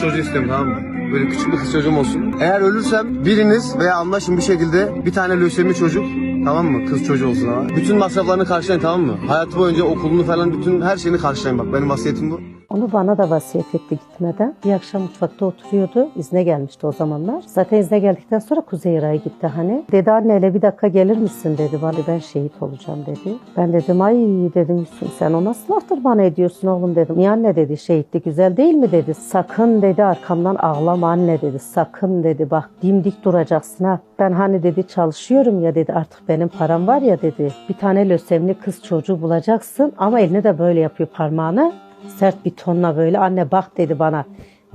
Çocuğu istiyorum tamam mı? Böyle küçük bir kız çocuğum olsun. Eğer ölürsem biriniz veya anlaşın bir şekilde bir tane lösemi çocuk tamam mı? Kız çocuğu olsun ama. Bütün masraflarını karşılayın tamam mı? Hayatı boyunca okulunu falan bütün her şeyini karşılayın bak. Benim vasiyetim bu. Onu bana da vasiyet etti gitmeden. Bir akşam mutfakta oturuyordu. İzne gelmişti o zamanlar. Zaten izne geldikten sonra Kuzey Irak'a gitti hani. Dedi anne bir dakika gelir misin dedi. Bana ben şehit olacağım dedi. Ben dedim ay dedim Yusuf sen o nasıl laftır bana ediyorsun oğlum dedim. Niye anne dedi şehitlik güzel değil mi dedi. Sakın dedi arkamdan ağlama anne dedi. Sakın dedi bak dimdik duracaksın ha. Ben hani dedi çalışıyorum ya dedi artık benim param var ya dedi. Bir tane lösemli kız çocuğu bulacaksın ama eline de böyle yapıyor parmağını sert bir tonla böyle anne bak dedi bana.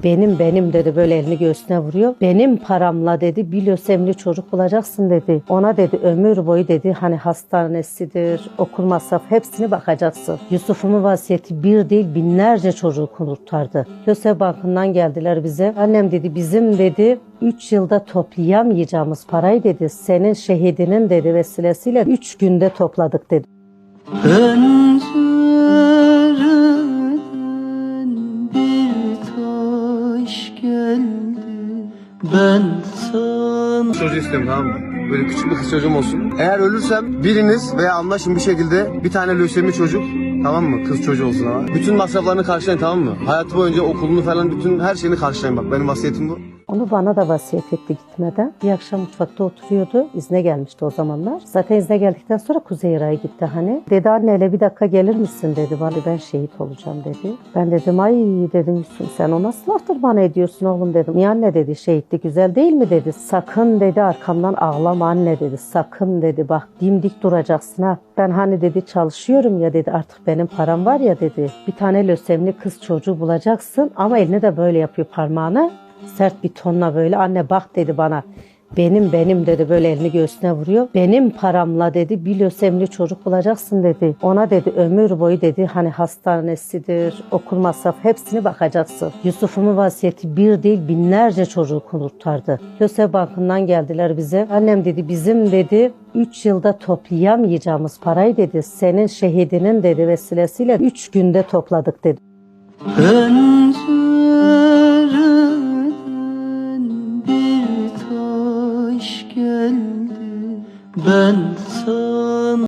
Benim benim dedi böyle elini göğsüne vuruyor. Benim paramla dedi bir lösemli çocuk bulacaksın dedi. Ona dedi ömür boyu dedi hani hastanesidir, okul masrafı hepsini bakacaksın. Yusuf'umun vasiyeti bir değil binlerce çocuğu kurtardı. Lösem Bankı'ndan geldiler bize. Annem dedi bizim dedi 3 yılda toplayamayacağımız parayı dedi senin şehidinin dedi vesilesiyle 3 günde topladık dedi. Pencereden Ben sana Çocuğu istiyorum tamam mı? Böyle küçük bir kız çocuğum olsun. Eğer ölürsem biriniz veya anlaşın bir şekilde bir tane lösemi çocuk tamam mı? Kız çocuğu olsun ama. Bütün masraflarını karşılayın tamam mı? Hayatı boyunca okulunu falan bütün her şeyini karşılayın bak. Benim vasiyetim bu. Onu bana da vasiyet etti gitmeden. Bir akşam mutfakta oturuyordu. İzne gelmişti o zamanlar. Zaten izne geldikten sonra Kuzey Irak'a gitti hani. Dedi anne bir dakika gelir misin dedi. Bana ben şehit olacağım dedi. Ben dedim ay dedim Yusuf sen o nasıl laftır bana ediyorsun oğlum dedim. Niye anne dedi şehitlik güzel değil mi dedi. Sakın dedi arkamdan ağlama anne dedi. Sakın dedi bak dimdik duracaksın ha. Ben hani dedi çalışıyorum ya dedi artık benim param var ya dedi. Bir tane lösemli kız çocuğu bulacaksın ama eline de böyle yapıyor parmağını sert bir tonla böyle anne bak dedi bana. Benim benim dedi böyle elini göğsüne vuruyor. Benim paramla dedi bir lösemli çocuk bulacaksın dedi. Ona dedi ömür boyu dedi hani hastanesidir, okul masrafı hepsini bakacaksın. Yusuf'umun vasiyeti bir değil binlerce çocuğu kurtardı. Lösem Bankı'ndan geldiler bize. Annem dedi bizim dedi 3 yılda toplayamayacağımız parayı dedi senin şehidinin dedi vesilesiyle 3 günde topladık dedi. ben sana